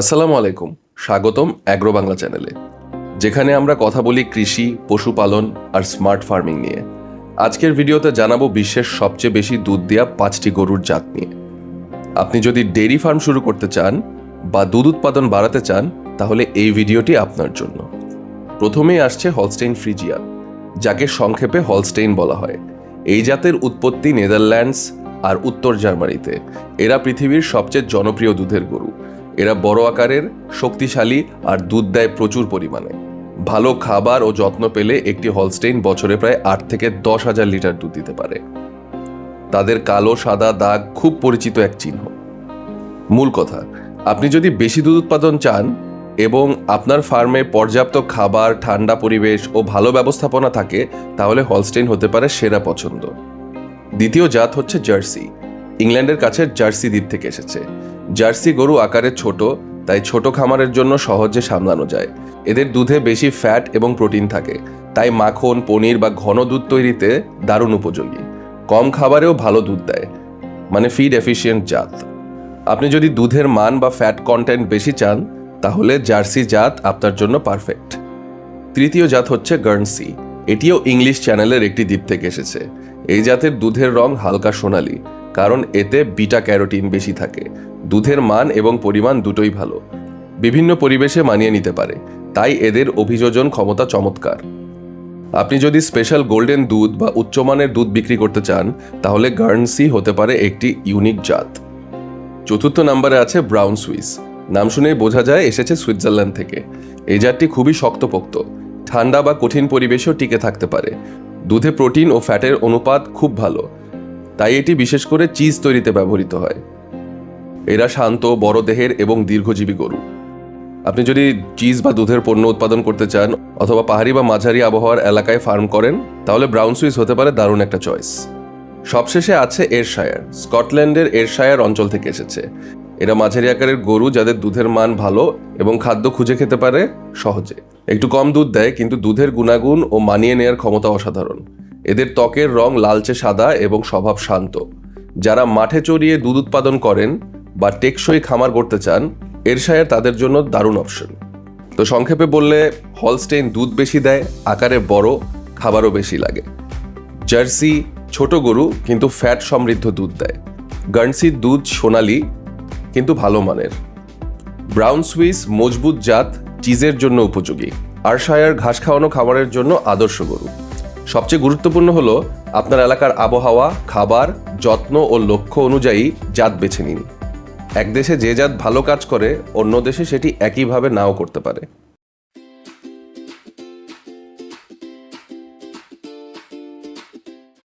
আসসালামু আলাইকুম, স্বাগতম অ্যাগ্রো বাংলা চ্যানেলে, যেখানে আমরা কথা বলি কৃষি, পশুপালন আর স্মার্ট ফার্মিং নিয়ে। আজকের ভিডিওতে জানাব বিশ্বের সবচেয়ে বেশি দুধ দেওয়া পাঁচটি গরুর জাত নিয়ে। আপনি যদি ডেইরি ফার্ম শুরু করতে চান বা দুধ উৎপাদন বাড়াতে চান, তাহলে এই ভিডিওটি আপনার জন্য। প্রথমেই আসছে হলস্টেইন ফ্রিজিয়া, যাকে সংক্ষেপে হলস্টেইন বলা হয়। এই জাতের উৎপত্তি নেদারল্যান্ডস আর উত্তর জার্মানিতে। এরা পৃথিবীর সবচেয়ে জনপ্রিয় দুধের গরু। এরা বড় আকারের, শক্তিশালী আর দুধ দেয় প্রচুর পরিমাণে। ভালো খাবার ও যত্ন পেলে একটি হলস্টেইন বছরে প্রায় আট থেকে দশ হাজার লিটার দুধ দিতে পারে। তাদের কালো, সাদা দাগ খুব পরিচিত এক চিহ্ন। মূল কথা, আপনি যদি বেশি দুধ উৎপাদন চান এবং আপনার ফার্মে পর্যাপ্ত খাবার, ঠান্ডা পরিবেশ ও ভালো ব্যবস্থাপনা থাকে, তাহলে হলস্টেইন হতে পারে সেরা পছন্দ। দ্বিতীয় জাত হচ্ছে জার্সি। ইংল্যান্ডের কাছে জার্সি দ্বীপ থেকে এসেছে। জার্সি গরু আকারে ছোট, তাই ছোট খামারের জন্য সহজে সামলানো যায়। এদের দুধে বেশি ফ্যাট এবং প্রোটিন থাকে, তাই মাখন, পনির বা ঘন দুধ তৈরিতে দারুণ উপযোগী। কম খাবারেও ভালো দুধ দেয় মানে ফিড এফিশিয়েন্ট জাত। আপনি যদি দুধের মান বা ফ্যাট কন্টেন্ট বেশি চান, তাহলে জার্সি জাত আপনার জন্য পারফেক্ট তৃতীয় জাত হচ্ছে গার্নসি এটিও ইংলিশ চ্যানেলের একটি দ্বীপ থেকে এসেছে। এই জাতের দুধের রং হালকা সোনালি কারণ এতে বিটা ক্যারোটিন বেশি থাকে। দুধের মান এবং পরিমাণ দুটোই ভালো। বিভিন্ন পরিবেশে মানিয়ে নিতে পারে। তাই এদের অভিযোজন ক্ষমতা চমৎকার। আপনি যদি স্পেশাল গোল্ডেন দুধ বা উচ্চমানের দুধ বিক্রি করতে চান, তাহলে গার্নসি হতে পারে একটি ইউনিক জাত। চতুর্থ নম্বরে আছে ব্রাউন সুইস। নাম শুনেই বোঝা যায় এসেছে সুইজারল্যান্ড থেকে। এই জাতটি খুবই শক্তপোক্ত। ঠান্ডা বা কঠিন পরিবেশেও টিকে থাকতে পারে। দুধে প্রোটিন ও ফ্যাটের অনুপাত খুব ভালো। তাই এটি বিশেষ করে চিজ তৈরিতে ব্যবহৃত হয়। এরা শান্ত, বড় দেহের এবং দীর্ঘজীবী গরু। আপনি যদি চিজ বা দুধের পণ্য উৎপাদন করতে চান অথবা পাহাড়ি বা মাঝারি আবহাওয়ার এলাকায় ফার্ম করেন, তাহলে ব্রাউন সুইস হতে পারে দারুণ একটা চয়েস। সবশেষে আছে এরশায়ার। স্কটল্যান্ডের এরশায়ার অঞ্চল থেকে এসেছে। এরা মাঝারি আকারের গরু যাদের দুধের মান ভালো এবং খাদ্য খুঁজে খেতে পারে সহজে। একটু কম দুধ দেয়, কিন্তু দুধের গুণাগুণ ও মানিয়ে নেয়ার ক্ষমতা অসাধারণ। এদের ত্বকের রং লালচে সাদা এবং স্বভাব শান্ত। যারা মাঠে চড়িয়ে দুধ উৎপাদন করেন বা টেকসই খামার করতে চান, এরশায়ার তাদের জন্য দারুণ অপশন। তো সংক্ষেপে বললে, হলস্টেইন দুধ বেশি দেয়, আকারে বড়, খাবারও বেশি লাগে। জার্সি ছোট গরু, কিন্তু ফ্যাট সমৃদ্ধ দুধ দেয়। গার্নসির দুধ সোনালি, কিন্তু ভালো মানের। ব্রাউন সুইস মজবুত জাত, চিজের জন্য উপযোগী। আরশায়ার ঘাস খাওয়ানো খাবারের জন্য আদর্শ গরু। সবচেয়ে গুরুত্বপূর্ণ হলো আপনার এলাকার আবহাওয়া, খাবার, যত্ন ও লক্ষ্য অনুযায়ী জাত বেছে নিন। এক দেশে যে জাত ভালো কাজ করে, অন্য দেশে সেটি একইভাবে নাও করতে পারে।